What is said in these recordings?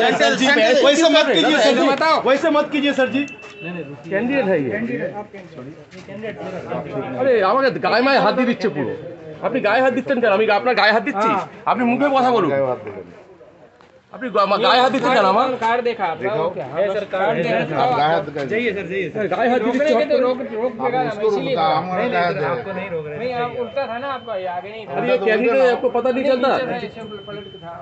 Sir जी वैसे मत कीजिए सर जी वैसे मत कीजिए सर जी ক্যান্ডিডেট হয়ে আরে আমাকে গায়ে মায়ে হাত দিয়ে দিচ্ছে পুরো আপনি গায়ে হাত দিচ্ছেন কেন আমি আপনার গায়ে হাত দিচ্ছি আপনি মুখে কথা বলুন আপনি গা- আমার গায়ে হাত দিচ্ছেন কেন আমার कार्ड देखा आपका ओके है सर कार्ड देखा जाइए सर जाइए सर গায়ে হাত रोकने দিচ্ছি के तो रोक रोक देगा ना इसीलिए बोला। नहीं नहीं सर, आपको नहीं रोक रहे नहीं आप उल्टा था ना आपका ये आगे नहीं था अरे ये कैंडिडेट आपको पता नहीं चलता नीचे से पलट के था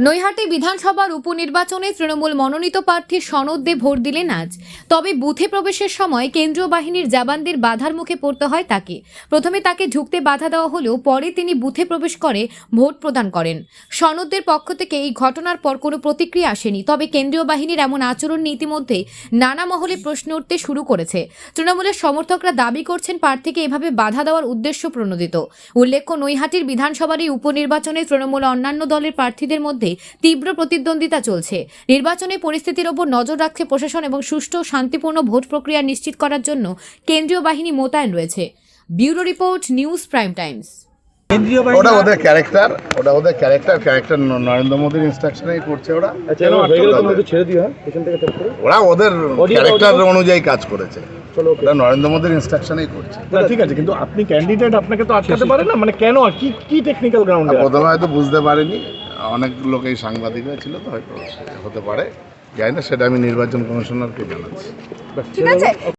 নৈহাটি বিধানসভার উপনির্বাচনে তৃণমূল মনোনীত প্রার্থী সনদ দে ভোট দিলেন আজ তবে বুথে প্রবেশের সময় কেন্দ্রীয় বাহিনীর জওয়ানদের বাধার মুখে পড়তে হয় তাকে প্রথমে তাকে ঢুকতে বাধা দেওয়া হলেও পরে তিনি বুথে প্রবেশ করে ভোট প্রদান করেন সনদদের পক্ষ থেকে এই ঘটনার পর কোনো প্রতিক্রিয়া আসেনি। তবে কেন্দ্রীয় বাহিনীর এমন আচরণ নিয়ে ইতিমধ্যে নানা মহলে প্রশ্ন উঠতে শুরু করেছে। তৃণমূলের সমর্থকরা দাবি করছেন প্রার্থীকে এভাবে বাধা দেওয়ার উদ্দেশ্য প্রণোদিত। উল্লেখ্য, নৈহাটির বিধানসভার এই উপনির্বাচনে তৃণমূল অন্যান্য দলের প্রার্থীদের মধ্যে তীব্র প্রতিদ্বন্দ্বিতা চলছে। নির্বাচনে পরিস্থিতির ওপর নজর রাখছে প্রশাসন এবং সুষ্ঠু, শান্তিপূর্ণ ভোট প্রক্রিয়া নিশ্চিত করার জন্য কেন্দ্রীয় বাহিনী মোতায়েন রয়েছে। Bureau report, news prime times. ওটা ওদের ক্যারেক্টার ওটা ওদের ক্যারেক্টার ক্যারেক্টার নরেন্দ্র মোদীর ইনস্ট্রাকশনেই করছে ওরা। ছেড়ে দিও হ্যাঁ? পেছন থেকে টপ করে ওরা ওদের ক্যারেক্টার অনুযায়ী কাজ করেছে। চলো নরেন্দ্র মোদীর ইনস্ট্রাকশনেই করছে। ঠিক আছে কিন্তু আপনি ক্যান্ডিডেট আপনাকে তো আটকাতে পারে না? মানে কেন? কি কি টেকনিক্যাল গ্রাউন্ডে প্রথমে হয়তো বুঝতে পারেনি। অনেক লোক এই সাংবাদিক ছিল তো হয়তো হতে পারে। জানি না সেটা আমি নির্বাচন কমিশনারকে জানাচ্ছি। ঠিক আছে।